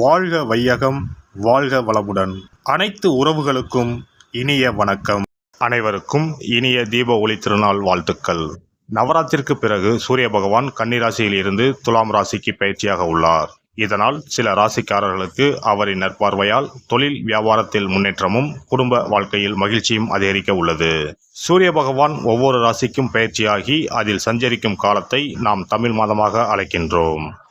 வாழ்க வையகம் வாழ்க வளமுடன். அனைத்து உறவுகளுக்கும் இனிய வணக்கம். அனைவருக்கும் இனிய தீப ஒளி திருநாள் வாழ்த்துக்கள். நவராத்திற்கு பிறகு சூரிய பகவான் கன்னிராசியில் இருந்து துலாம் ராசிக்கு பயிற்சியாக உள்ளார். இதனால் சில ராசிக்காரர்களுக்கு அவரின் நற்பார்வையால் தொழில் வியாபாரத்தில் முன்னேற்றமும் குடும்ப வாழ்க்கையில் மகிழ்ச்சியும் அதிகரிக்க உள்ளது. சூரிய பகவான் ஒவ்வொரு ராசிக்கும் பயிற்சியாகி அதில் சஞ்சரிக்கும் காலத்தை நாம் தமிழ் மாதமாக அழைக்கின்றோம்.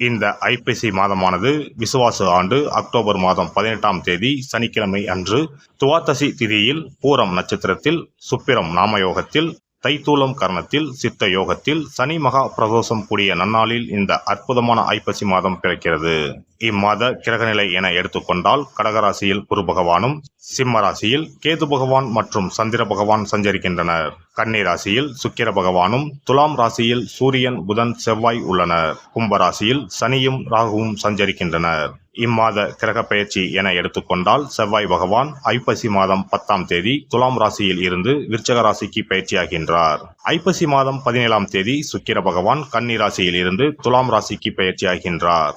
இந்த ஐப்பசி மாதமானது விசுவாச ஆண்டு அக்டோபர் மாதம் பதினெட்டாம் தேதி சனிக்கிழமை அன்று துவாதசி திதியில் பூரம் நட்சத்திரத்தில் சுப்பிரம் நாமயோகத்தில் தைத்தூலம் கர்ணத்தில் சித்த யோகத்தில் சனி மகா பிரதோஷம் கூடிய நன்னாளில் இந்த அற்புதமான ஐப்பசி மாதம் பிறக்கிறது. இம்மாத கிரகநிலை என எடுத்துக்கொண்டால் கடகராசியில் குரு பகவானும் சிம்ம ராசியில் கேது பகவான் மற்றும் சந்திர பகவான் சஞ்சரிக்கின்றனர். கன்னி ராசியில் சுக்கிர பகவானும் துலாம் ராசியில் சூரியன் புதன் செவ்வாய் உள்ளனர். கும்ப ராசியில் சனியும் ராகுவும் சஞ்சரிக்கின்றனர். இம்மாத கிரக பயிற்சி என எடுத்துக்கொண்டால் செவ்வாய் பகவான் ஐப்பசி மாதம் பத்தாம் தேதி துலாம் ராசியில் இருந்து விருச்சக ராசிக்கு பயிற்சியாகின்றார் ஐப்பசி மாதம் பதினேழாம் தேதி சுக்கிர பகவான் கன்னி ராசியில் இருந்து துலாம் ராசிக்கு பயிற்சியாகின்றார்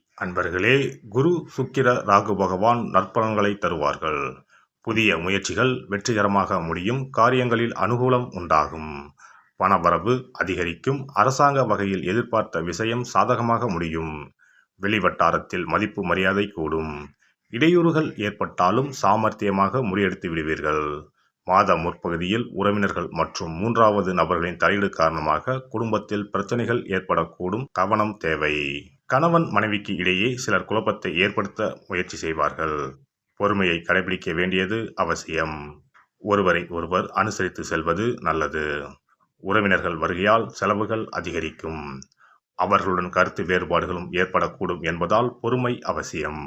அன்பர்களே குரு சுக்கிர ராகு பகவான் நற்பலன்களை தருவார்கள். புதிய முயற்சிகள் வெற்றிகரமாக முடியும் காரியங்களில் அனுகூலம் உண்டாகும். பணவரவு அதிகரிக்கும் அரசாங்க வகையில் எதிர்பார்த்த விஷயம் சாதகமாக முடியும். வெளிவட்டாரத்தில் மதிப்பு மரியாதை கூடும். இடையூறுகள் ஏற்பட்டாலும் சாமர்த்தியமாக முறியடித்து விடுவீர்கள். மாத முற்பகுதியில் உறவினர்கள் மற்றும் மூன்றாவது நபர்களின் தலையீடு காரணமாக குடும்பத்தில் பிரச்சனைகள் ஏற்படக்கூடும் கவனம் தேவை. கணவன் மனைவிக்கு இடையே சிலர் குழப்பத்தை ஏற்படுத்த முயற்சி செய்வார்கள். பொறுமையை கடைபிடிக்க வேண்டியது அவசியம். ஒருவரை ஒருவர் அனுசரித்து செல்வது நல்லது. உறவினர்கள் வருகையால் செலவுகள் அதிகரிக்கும். அவர்களுடன் கருத்து வேறுபாடுகளும் ஏற்படக்கூடும் என்பதால் பொறுமை அவசியம்.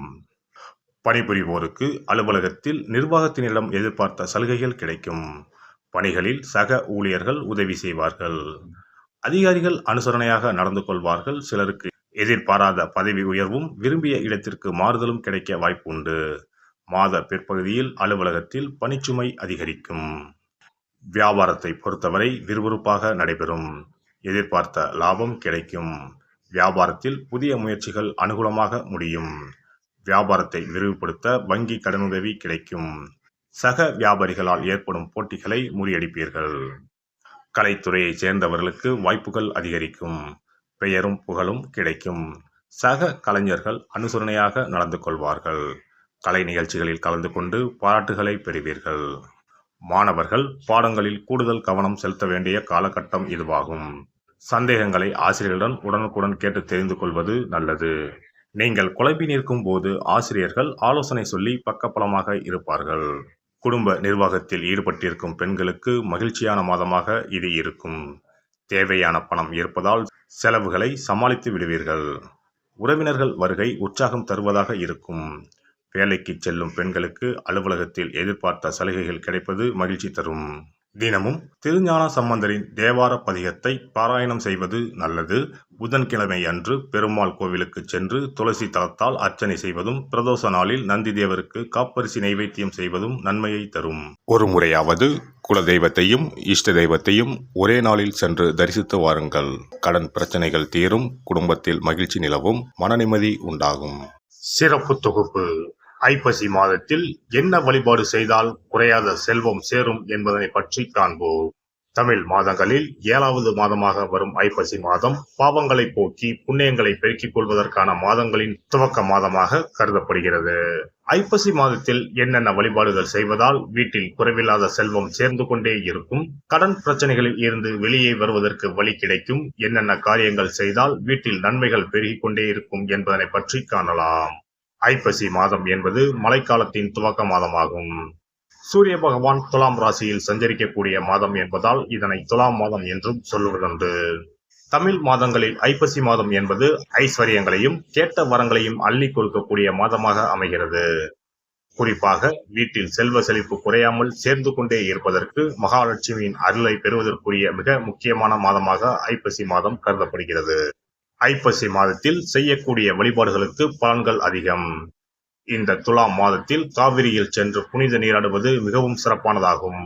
பணிபுரிவோருக்கு அலுவலகத்தில் நிர்வாகத்தினிடம் எதிர்பார்த்த சலுகைகள் கிடைக்கும். பணிகளில் சக ஊழியர்கள் உதவி செய்வார்கள். அதிகாரிகள் அனுசரணையாக நடந்து கொள்வார்கள். சிலருக்கு எதிர்பாராத பதவி உயர்வும் விரும்பிய இடத்திற்கு மாறுதலும் கிடைக்க வாய்ப்பு உண்டு மாத பிற்பகுதியில் அலுவலகத்தில் பணிச்சுமை அதிகரிக்கும். வியாபாரத்தை பொறுத்தவரை விறுவிறுப்பாக நடைபெறும். எதிர்பார்த்த லாபம் கிடைக்கும். வியாபாரத்தில் புதிய முயற்சிகள் அனுகூலமாக முடியும். வியாபாரத்தை விரிவுபடுத்த வங்கி கடனுதவி கிடைக்கும். சக வியாபாரிகளால் ஏற்படும் போட்டிகளை முறியடிப்பீர்கள். கலைத்துறையைச் சேர்ந்தவர்களுக்கு வாய்ப்புகள் அதிகரிக்கும். பெயரும் புகழும் கிடைக்கும். சக கலைஞர்கள் அனுசரணையாக நடந்து கொள்வார்கள். கலை நிகழ்ச்சிகளில் கலந்து கொண்டு பாராட்டுகளை பெறுவீர்கள். மாணவர்கள் பாடங்களில் கூடுதல் கவனம் செலுத்த வேண்டிய காலகட்டம் இதுவாகும். சந்தேகங்களை ஆசிரியர்களுடன் உடனுக்குடன் கேட்டு தெரிந்து கொள்வது நல்லது. நீங்கள் குழப்பி நிற்கும் போது ஆசிரியர்கள் ஆலோசனை சொல்லி பக்கபலமாக இருப்பார்கள். குடும்ப நிர்வாகத்தில் ஈடுபட்டிருக்கும் பெண்களுக்கு மகிழ்ச்சியான மாதமாக இது இருக்கும். தேவையான பணம் இருப்பதால் செலவுகளை சமாளித்து விடுவீர்கள். உறவினர்கள் வருகை உற்சாகம் தருவதாக இருக்கும். வேலைக்கு செல்லும் பெண்களுக்கு அலுவலகத்தில் எதிர்பார்த்த சலுகைகள் கிடைப்பது மகிழ்ச்சி தரும். தினமும் திருஞான சம்பந்தரின் தேவார பதிகத்தை பாராயணம் செய்வது நல்லது. புதன்கிழமை அன்று பெருமாள் கோவிலுக்கு சென்று துளசி தளத்தால் அர்ச்சனை செய்வதும் பிரதோஷ நாளில் நந்தி தேவருக்கு காப்பரிசி நைவேத்தியம் செய்வதும் நன்மையை தரும். ஒரு முறையாவது குலதெய்வத்தையும் இஷ்ட தெய்வத்தையும் ஒரே நாளில் சென்று தரிசித்து வாருங்கள். கடன் பிரச்சனைகள் தீரும் குடும்பத்தில் மகிழ்ச்சி நிலவும் மன நிம்மதி உண்டாகும். சிறப்பு தொகுப்பு. ஐப்பசி மாதத்தில் என்ன வழிபாடு செய்தால் குறையாத செல்வம் சேரும் என்பதனை பற்றி காண்போம். தமிழ் மாதங்களில் ஏழாவது மாதமாக வரும் ஐப்பசி மாதம் பாவங்களை போக்கி புண்ணியங்களை பெருக்கிக் கொள்வதற்கான மாதங்களின் துவக்க மாதமாக கருதப்படுகிறது. ஐப்பசி மாதத்தில் என்னென்ன வழிபாடுகள் செய்வதால் வீட்டில் குறைவில்லாத செல்வம் சேர்ந்து கொண்டே இருக்கும் கடன் பிரச்சனைகளில் இருந்து வெளியே வருவதற்கு வழி கிடைக்கும் என்னென்ன காரியங்கள் செய்தால் வீட்டில் நன்மைகள் பெருகிக் கொண்டே இருக்கும் என்பதனை பற்றி காணலாம். ஐப்பசி மாதம் என்பது மழைக்காலத்தின் துவக்க மாதமாகும். சூரிய பகவான் துலாம் ராசியில் சஞ்சரிக்கக்கூடிய மாதம் என்பதால் இதனை துலாம் மாதம் என்றும் சொல்லுவதுண்டு. தமிழ் மாதங்களில் ஐப்பசி மாதம் என்பது ஐஸ்வர்யங்களையும் கேட்ட வரங்களையும் அள்ளி கொடுக்கக்கூடிய மாதமாக அமைகிறது. குறிப்பாக வீட்டில் செல்வ செழிப்பு குறையாமல் சேர்ந்து கொண்டே இருப்பதற்கு மகாலட்சுமியின் அருளை பெறுவதற்குரிய மிக முக்கியமான மாதமாக ஐப்பசி மாதம் கருதப்படுகிறது. ஐப்பசி மாதத்தில் செய்யக்கூடிய வழிபாடுகளுக்கு பலன்கள் அதிகம். இந்த துலாம் மாதத்தில் காவிரியில் சென்று புனித நீராடுவது மிகவும் சிறப்பானதாகும்.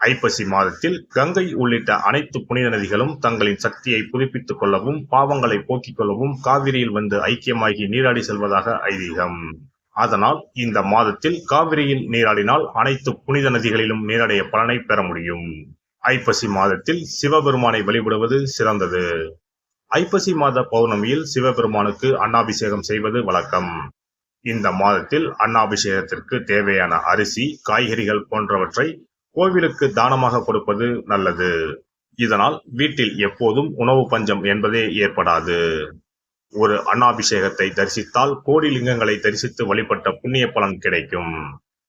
ஐப்பசி மாதத்தில் கங்கை உள்ளிட்ட அனைத்து புனித நதிகளும் தங்களின் சக்தியை புதுப்பித்துக் கொள்ளவும் பாவங்களை போக்கிக் கொள்ளவும் காவிரியில் வந்து ஐக்கியமாகி நீராடி செல்வதாக ஐதீகம். அதனால் இந்த மாதத்தில் காவிரியில் நீராடினால் அனைத்து புனித நதிகளிலும் நீராடிய பலனை பெற முடியும். ஐப்பசி மாதத்தில் சிவபெருமானை வழிபடுவது சிறந்தது. ஐப்பசி மாத பௌர்ணமியில் சிவபெருமானுக்கு அன்னாபிஷேகம் செய்வது வழக்கம். இந்த மாதத்தில் அன்னாபிஷேகத்திற்கு தேவையான அரிசி காய்கறிகள் போன்றவற்றை கோவிலுக்கு தானமாக கொடுப்பது நல்லது. இதனால் வீட்டில் எப்போதும் உணவு பஞ்சம் என்பதே ஏற்படாது. ஒரு அன்னாபிஷேகத்தை தரிசித்தால் கோடி லிங்கங்களை தரிசித்து வழிபட்ட புண்ணிய பலன் கிடைக்கும்.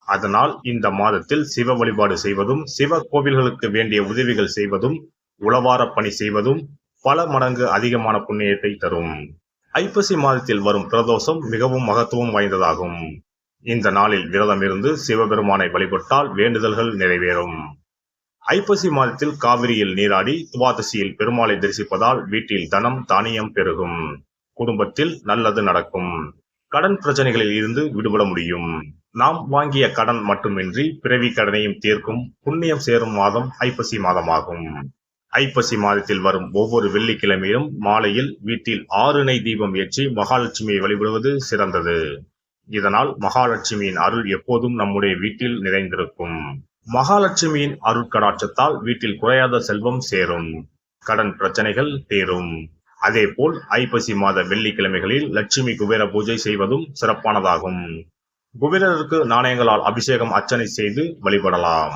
அதனால் இந்த மாதத்தில் சிவ வழிபாடு செய்வதும் சிவ கோவில்களுக்கு வேண்டிய உதவிகள் செய்வதும் உளவார பணி செய்வதும் பல மடங்கு அதிகமான புண்ணியத்தை தரும். ஐப்பசி மாதத்தில் வரும் பிரதோஷம் மிகவும் மகத்துவம் வாய்ந்ததாகும். இந்த நாளில் விரதம் இருந்து சிவபெருமானை வழிபட்டால் வேண்டுதல்கள் நிறைவேறும். ஐப்பசி மாதத்தில் காவிரியில் நீராடி துவாதசியில் பெருமாளை தரிசிப்பதால் வீட்டில் தனம் தானியம் பெருகும். குடும்பத்தில் நல்லது நடக்கும். கடன் பிரச்சனைகளில் இருந்து விடுபட முடியும். நாம் வாங்கிய கடன் மட்டுமின்றி பிறவி கடனையும் தீர்க்கும் புண்ணியம் சேரும் மாதம் ஐப்பசி மாதமாகும். ஐப்பசி மாதத்தில் வரும் ஒவ்வொரு வெள்ளிக்கிழமையும் மாலையில் வீட்டில் ஆறு நெய் தீபம் ஏற்றி மகாலட்சுமியை வழிபடுவது சிறந்தது. இதனால் மகாலட்சுமியின் அருள் எப்போதும் நம்முடைய வீட்டில் நிறைந்திருக்கும். மகாலட்சுமியின் அருட்கடாட்சத்தால் வீட்டில் குறையாத செல்வம் சேரும். கடன் பிரச்சனைகள் தீரும். அதேபோல் ஐப்பசி மாத வெள்ளிக்கிழமைகளில் லட்சுமி குபேர பூஜை செய்வதும் சிறப்பானதாகும். குபேரருக்கு நாணயங்களால் அபிஷேகம் அர்ச்சனை செய்து வழிபடலாம்.